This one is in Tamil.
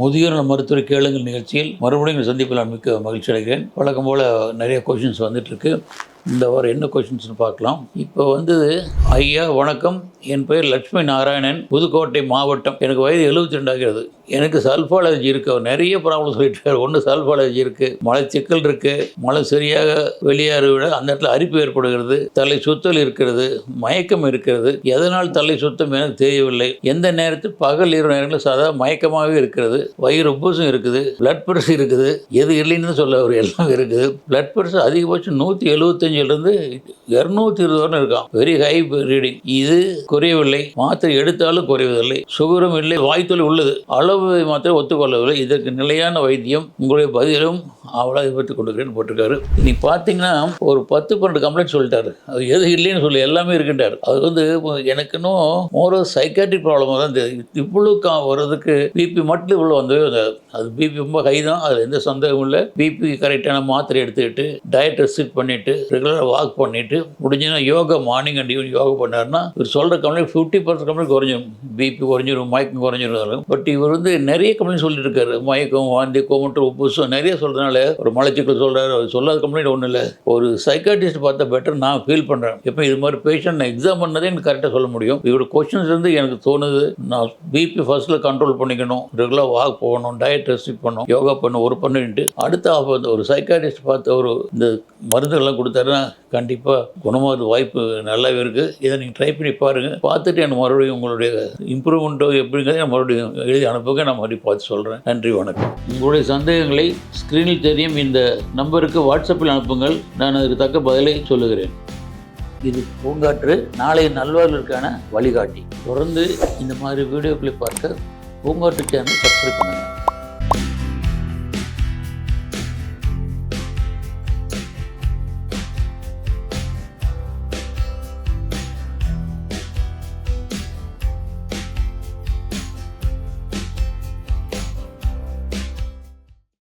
முதியோர் நல மருத்துவ கேளுங்கள் நிகழ்ச்சியில். மறுபடியும் சந்திப்பில் நான் மிக்க மகிழ்ச்சி அடைகிறேன் வழக்கம் போல் நிறைய கொஷின்ஸ் வந்துட்டுருக்கு இந்த வாரம் என்ன கொஷின்ஸ்னு பார்க்கலாம். இப்போ வந்து ஐயா வணக்கம். என் பெயர் லட்சுமி நாராயணன். புதுக்கோட்டை மாவட்டம். எனக்கு வயது எழுபத்தி ரெண்டாகிறது எனக்கு சல்ஃபாலஜி இருக்கு. நிறைய ப்ராப்ளம் சொல்லிட்டு ஒன்று சல்ஃபாலஜி இருக்கு. மலை சிக்கல் இருக்கு. மழை சரியாக வெளியேற விட அந்த இடத்துல அரிப்பு ஏற்படுகிறது. தலை சுத்தல் இருக்கிறது. மயக்கம் இருக்கிறது. எதனால் தலை சுத்தம் எனக்கு தெரியவில்லை. எந்த நேரத்தில் பகல் இரவு நேரங்களில் சாதா மயக்கமாகவே இருக்கிறது. வயிறு உப்புசும் இருக்குது. பிளட் ப்ரெஷர் இருக்குது. எது இல்லைன்னு சொல்ல ஒரு எல்லாம் இருக்குது. பிளட் ப்ரெஷர் அதிகபட்சம் நூற்றி எழுபத்தஞ்சு எழுபத்தஞ்சிலிருந்து இரநூத்தி இருபது வரை இருக்கான் வெரி ஹை ரீடிங் இது குறையவில்லை. மாத்திரை எடுத்தாலும் குறைவதில்லை. சுகரும் இல்லை. வாய்த்தொல் உள்ளது. அளவு மாத்திரை ஒத்துக்கொள்ளவில்லை. இதற்கு நிலையான வைத்தியம் உங்களுடைய பதிலும் அவளாக பற்றி கொடுக்குறேன்னு போட்டிருக்காரு. நீ பார்த்தீங்கன்னா ஒரு பத்து பன்னெண்டு கம்ப்ளைண்ட் சொல்லிட்டாரு. அது எது இல்லைன்னு சொல்லி எல்லாமே இருக்கின்றார். அது வந்து எனக்குன்னு இன்னும் மோர் சைக்காட்ரிக் ப்ராப்ளம் தான் தெரியுது. இவ்வளோ கா வர்றதுக்கு பிபி மட்டும் இவ்வளோ வந்தவே வந்தாது. அது பிபி ரொம்ப ஹை தான். அதில் எந்த சந்தேகமும் இல்லை. பிபி கரெக்டான மாத்திரை எடுத்துக்கிட்டு டயட் ரெஸ்ட்ரிக்ட் பண்ணிட்டு ரெகுலராக வாக் பண்ணிவிட்டு முடிஞ்சுன்னா yoga morning and evening yoga பண்ணார்னா இவர் சொல்கிற கம்பெனி ஃபிஃப்டி பர்சன்ட் கம்பெனி குறைஞ்சிடும் பிபி குறைஞ்சிரும் மயக்கம் குறைஞ்சிரும் பட் இவர் வந்து நிறைய கம்பெனி சொல்லிட்டு இருக்காரு மயக்கம் வாந்தி கோமட்டு உப்புசம் நிறைய சொல்கிறதுனால ஒரு மலைச்சிக்கல் சொல்கிறாரு அவர் சொல்லாத கம்பெனி ஒன்றும் இல்லை ஒரு சைக்காட்டிஸ்ட் பார்த்தா பெட்டர் நான் ஃபீல் பண்ணுறேன் இப்போ இது மாதிரி பேஷண்ட் நான் எக்ஸாம் பண்ணதே எனக்கு கரெக்டாக சொல்ல முடியும். இவரோட கொஷின்ஸ் வந்து எனக்கு தோணுது. நான் பிபி ஃபர்ஸ்ட்டில் கண்ட்ரோல் பண்ணிக்கணும். ரெகுலராக வாக் போகணும் டயட் ரெஸ்ட்ரிக்ட் பண்ணணும் யோகா பண்ணணும் ஒரு பண்ணிட்டு அடுத்த ஆஃப் ஒரு சைக்காட்டிஸ்ட் பார்த்து ஒரு இந்த மருந்துகள்லாம் கொடுத்தாரு. கொடுத்தாருன்னா கண்டிப்பாக குணமாகிறது வாய்ப்பு நல்லாவே இருக்குது இதை நீங்கள் ட்ரை பண்ணி பாருங்கள் பார்த்துட்டு எனக்கு மறுபடியும் உங்களுடைய இம்ப்ரூவ்மெண்ட்டோ எப்படிங்கிறத நான் மறுபடியும் எழுதி அனுப்புங்க. நான் மறுபடியும் பார்த்து சொல்கிறேன் நன்றி வணக்கம். உங்களுடைய சந்தேகங்களை ஸ்க்ரீனில் தெரியும். இந்த நம்பருக்கு வாட்ஸ்அப்பில் அனுப்புங்கள். நான் அதற்கு தக்க பதிலை சொல்லுகிறேன். இது பூங்காற்று நாளைய நல்வாழ்வுக்கான வழிகாட்டி. தொடர்ந்து இந்த மாதிரி வீடியோக்களை பார்க்க பூங்காற்று சேனல் சப்ஸ்கிரைப் பண்ணுங்கள்